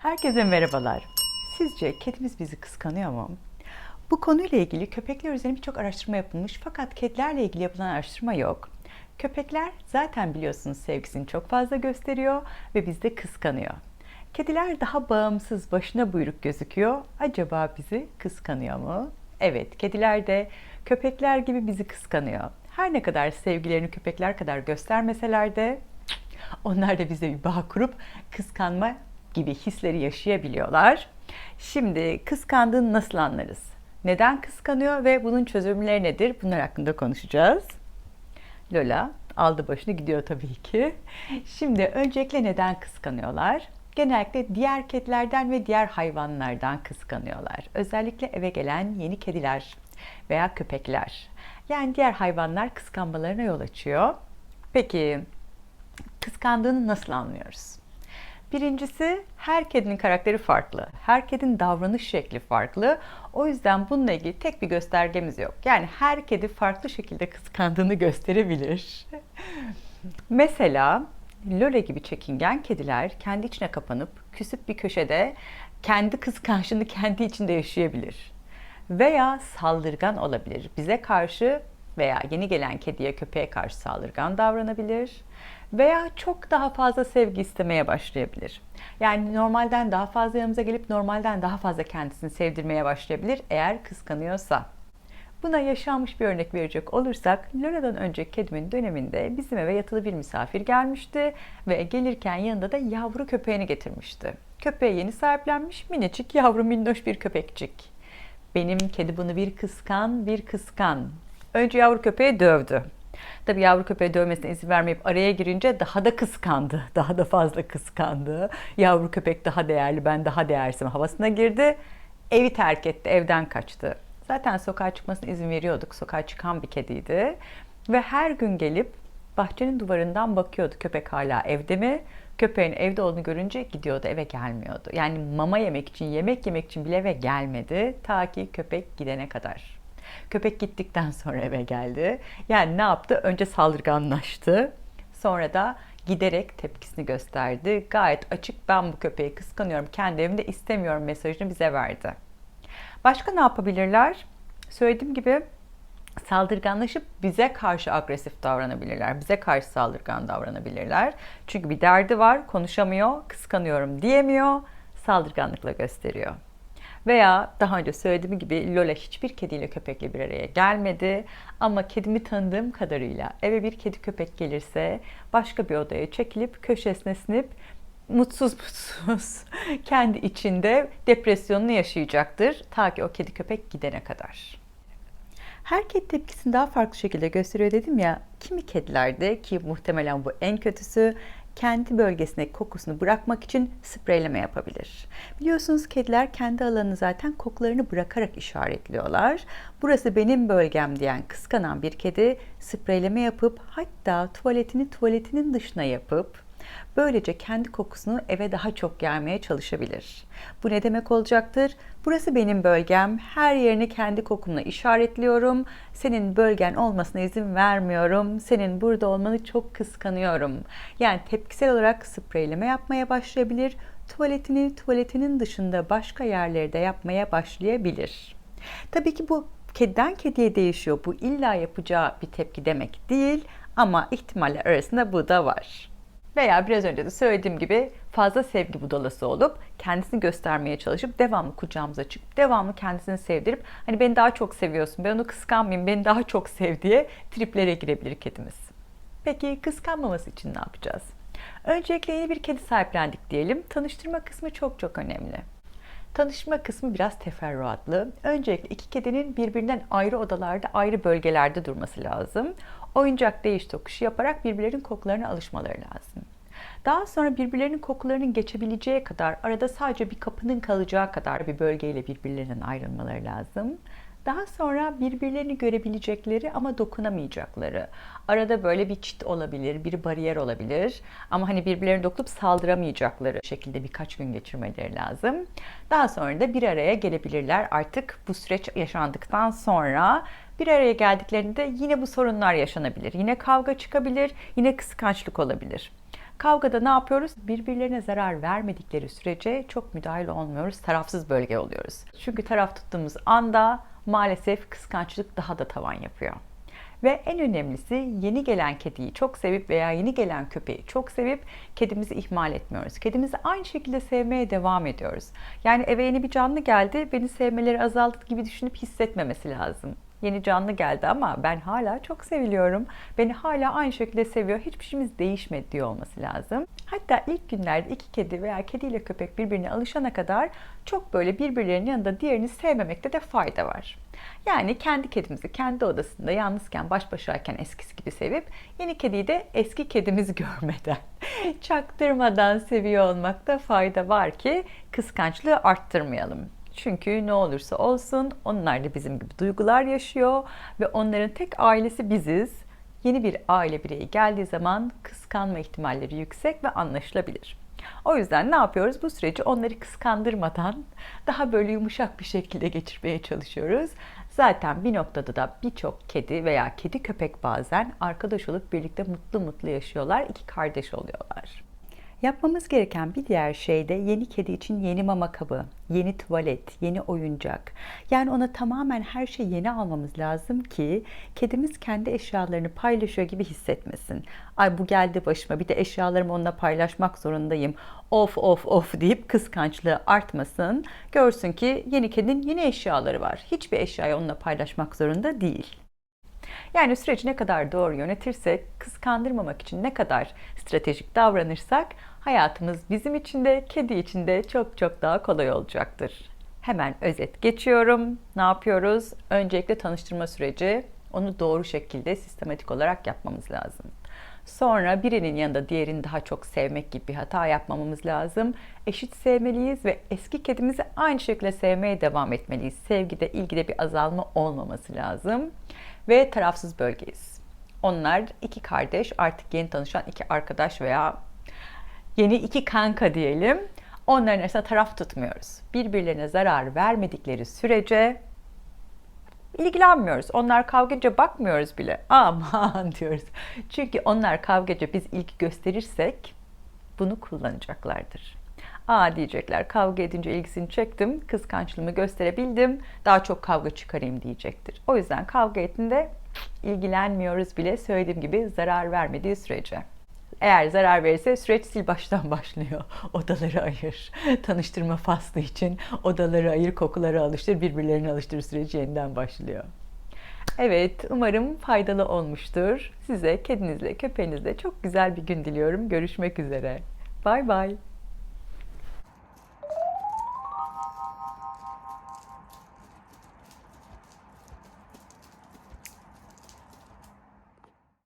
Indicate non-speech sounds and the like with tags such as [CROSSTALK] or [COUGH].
Herkese merhabalar. Sizce kedimiz bizi kıskanıyor mu? Bu konuyla ilgili köpekler üzerine birçok araştırma yapılmış fakat kedilerle ilgili yapılan araştırma yok. Köpekler zaten biliyorsunuz sevgisini çok fazla gösteriyor ve bizde kıskanıyor. Kediler daha bağımsız, başına buyruk gözüküyor. Acaba bizi kıskanıyor mu? Evet, kediler de köpekler gibi bizi kıskanıyor. Her ne kadar sevgilerini köpekler kadar göstermeseler de onlar da bize bir bağ kurup kıskanma gibi hisleri yaşayabiliyorlar. Şimdi kıskandığını nasıl anlarız? Neden kıskanıyor ve bunun çözümleri nedir? Bunlar hakkında konuşacağız. Lola aldı başını gidiyor tabii ki. Şimdi öncelikle neden kıskanıyorlar? Genellikle diğer kedilerden ve diğer hayvanlardan kıskanıyorlar. Özellikle eve gelen yeni kediler veya köpekler. Yani diğer hayvanlar kıskanmalarına yol açıyor. Peki kıskandığını nasıl anlıyoruz? Birincisi her kedinin karakteri farklı. Her kedinin davranış şekli farklı. O yüzden bununla ilgili tek bir göstergemiz yok. Yani her kedi farklı şekilde kıskandığını gösterebilir. [LAUGHS] Mesela Lola gibi çekingen kediler kendi içine kapanıp küsüp bir köşede kendi kıskançlığını kendi içinde yaşayabilir. Veya saldırgan olabilir. Bize karşı veya yeni gelen kediye köpeğe karşı saldırgan davranabilir veya çok daha fazla sevgi istemeye başlayabilir. Yani normalden daha fazla yanımıza gelip normalden daha fazla kendisini sevdirmeye başlayabilir eğer kıskanıyorsa. Buna yaşanmış bir örnek verecek olursak, Lora'dan önce kedimin döneminde bizim eve yatılı bir misafir gelmişti ve gelirken yanında da yavru köpeğini getirmişti. Köpeğe yeni sahiplenmiş minicik yavru minnoş bir köpekçik. Benim kedi bunu bir kıskan, bir kıskan. Önce yavru köpeği dövdü. Tabii yavru köpeği dövmesine izin vermeyip araya girince daha da kıskandı. [LAUGHS] Daha da fazla kıskandı. Yavru köpek daha değerli, ben daha değersizim havasına girdi. Evi terk etti, evden kaçtı. Zaten sokağa çıkmasına izin veriyorduk. Sokağa çıkan bir kediydi. Ve her gün gelip bahçenin duvarından bakıyordu köpek hala evde mi? Köpeğin evde olduğunu görünce gidiyordu eve gelmiyordu. Yani mama yemek için, yemek yemek için bile eve gelmedi. Ta ki köpek gidene kadar. Köpek gittikten sonra eve geldi. Yani ne yaptı? Önce saldırganlaştı. Sonra da giderek tepkisini gösterdi. Gayet açık ben bu köpeği kıskanıyorum, kendi evimde istemiyorum mesajını bize verdi. Başka ne yapabilirler? Söylediğim gibi saldırganlaşıp bize karşı agresif davranabilirler. Bize karşı saldırgan davranabilirler. Çünkü bir derdi var, konuşamıyor, kıskanıyorum diyemiyor, saldırganlıkla gösteriyor. Veya daha önce söylediğim gibi Lola hiçbir kediyle köpekle bir araya gelmedi. Ama kedimi tanıdığım kadarıyla eve bir kedi köpek gelirse başka bir odaya çekilip köşesine sinip mutsuz mutsuz [LAUGHS] kendi içinde depresyonunu yaşayacaktır. Ta ki o kedi köpek gidene kadar. Her kedi tepkisini daha farklı şekilde gösteriyor dedim ya. Kimi kedilerde ki muhtemelen bu en kötüsü kendi bölgesindeki kokusunu bırakmak için spreyleme yapabilir. Biliyorsunuz kediler kendi alanını zaten kokularını bırakarak işaretliyorlar. Burası benim bölgem diyen kıskanan bir kedi spreyleme yapıp hatta tuvaletini tuvaletinin dışına yapıp Böylece kendi kokusunu eve daha çok gelmeye çalışabilir. Bu ne demek olacaktır? Burası benim bölgem. Her yerini kendi kokumla işaretliyorum. Senin bölgen olmasına izin vermiyorum. Senin burada olmanı çok kıskanıyorum. Yani tepkisel olarak spreyleme yapmaya başlayabilir. Tuvaletini tuvaletinin dışında başka yerlerde yapmaya başlayabilir. Tabii ki bu kediden kediye değişiyor. Bu illa yapacağı bir tepki demek değil ama ihtimaller arasında bu da var. Veya biraz önce de söylediğim gibi fazla sevgi budalası olup kendisini göstermeye çalışıp devamlı kucağımıza çıkıp devamlı kendisini sevdirip hani beni daha çok seviyorsun, ben onu kıskanmayayım, beni daha çok sev diye triplere girebilir kedimiz. Peki kıskanmaması için ne yapacağız? Öncelikle yeni bir kedi sahiplendik diyelim. Tanıştırma kısmı çok çok önemli. Tanışma kısmı biraz teferruatlı. Öncelikle iki kedinin birbirinden ayrı odalarda, ayrı bölgelerde durması lazım. Oyuncak değiş tokuşu yaparak birbirlerinin kokularına alışmaları lazım. Daha sonra birbirlerinin kokularının geçebileceği kadar, arada sadece bir kapının kalacağı kadar bir bölgeyle birbirlerinden ayrılmaları lazım. Daha sonra birbirlerini görebilecekleri ama dokunamayacakları. Arada böyle bir çit olabilir, bir bariyer olabilir. Ama hani birbirlerine dokunup saldıramayacakları şekilde birkaç gün geçirmeleri lazım. Daha sonra da bir araya gelebilirler. Artık bu süreç yaşandıktan sonra bir araya geldiklerinde yine bu sorunlar yaşanabilir. Yine kavga çıkabilir, yine kıskançlık olabilir. Kavgada ne yapıyoruz? Birbirlerine zarar vermedikleri sürece çok müdahil olmuyoruz. Tarafsız bölge oluyoruz. Çünkü taraf tuttuğumuz anda maalesef kıskançlık daha da tavan yapıyor. Ve en önemlisi yeni gelen kediyi çok sevip veya yeni gelen köpeği çok sevip kedimizi ihmal etmiyoruz. Kedimizi aynı şekilde sevmeye devam ediyoruz. Yani eve yeni bir canlı geldi, beni sevmeleri azaldı gibi düşünüp hissetmemesi lazım. Yeni canlı geldi ama ben hala çok seviliyorum. Beni hala aynı şekilde seviyor. Hiçbir şeyimiz değişmedi diyor olması lazım. Hatta ilk günlerde iki kedi veya kediyle köpek birbirine alışana kadar çok böyle birbirlerinin yanında diğerini sevmemekte de fayda var. Yani kendi kedimizi kendi odasında yalnızken baş başayken eskisi gibi sevip yeni kediyi de eski kedimizi [LAUGHS] görmeden, çaktırmadan seviyor olmakta fayda var ki kıskançlığı arttırmayalım. Çünkü ne olursa olsun onlar da bizim gibi duygular yaşıyor ve onların tek ailesi biziz. Yeni bir aile bireyi geldiği zaman kıskanma ihtimalleri yüksek ve anlaşılabilir. O yüzden ne yapıyoruz? Bu süreci onları kıskandırmadan daha böyle yumuşak bir şekilde geçirmeye çalışıyoruz. Zaten bir noktada da birçok kedi veya kedi köpek bazen arkadaş olup birlikte mutlu mutlu yaşıyorlar. iki kardeş oluyorlar. Yapmamız gereken bir diğer şey de yeni kedi için yeni mama kabı, yeni tuvalet, yeni oyuncak. Yani ona tamamen her şeyi yeni almamız lazım ki kedimiz kendi eşyalarını paylaşıyor gibi hissetmesin. Ay bu geldi başıma bir de eşyalarımı onunla paylaşmak zorundayım. Of of of deyip kıskançlığı artmasın. Görsün ki yeni kedinin yeni eşyaları var. Hiçbir eşyayı onunla paylaşmak zorunda değil. Yani süreci ne kadar doğru yönetirsek, kıskandırmamak için ne kadar stratejik davranırsak hayatımız bizim için de kedi için de çok çok daha kolay olacaktır. Hemen özet geçiyorum. Ne yapıyoruz? Öncelikle tanıştırma süreci. Onu doğru şekilde sistematik olarak yapmamız lazım. Sonra birinin yanında diğerini daha çok sevmek gibi bir hata yapmamamız lazım. Eşit sevmeliyiz ve eski kedimizi aynı şekilde sevmeye devam etmeliyiz. Sevgide, ilgide bir azalma olmaması lazım. Ve tarafsız bölgeyiz. Onlar iki kardeş, artık yeni tanışan iki arkadaş veya yeni iki kanka diyelim. Onların arasında taraf tutmuyoruz. Birbirlerine zarar vermedikleri sürece ilgilenmiyoruz. Onlar kavgaca bakmıyoruz bile. [LAUGHS] Aman diyoruz. Çünkü onlar kavgaca biz ilgi gösterirsek bunu kullanacaklardır. Aa diyecekler kavga edince ilgisini çektim, kıskançlığımı gösterebildim, daha çok kavga çıkarayım diyecektir. O yüzden kavga ettiğinde ilgilenmiyoruz bile söylediğim gibi zarar vermediği sürece. Eğer zarar verirse süreç sil baştan [LAUGHS] başlıyor. Odaları ayır. Tanıştırma faslı için odaları ayır, kokuları alıştır, birbirlerini alıştır süreci yeniden başlıyor. Evet, umarım faydalı olmuştur. Size kedinizle, köpeğinizle çok güzel bir gün diliyorum. Görüşmek üzere. Bay bay.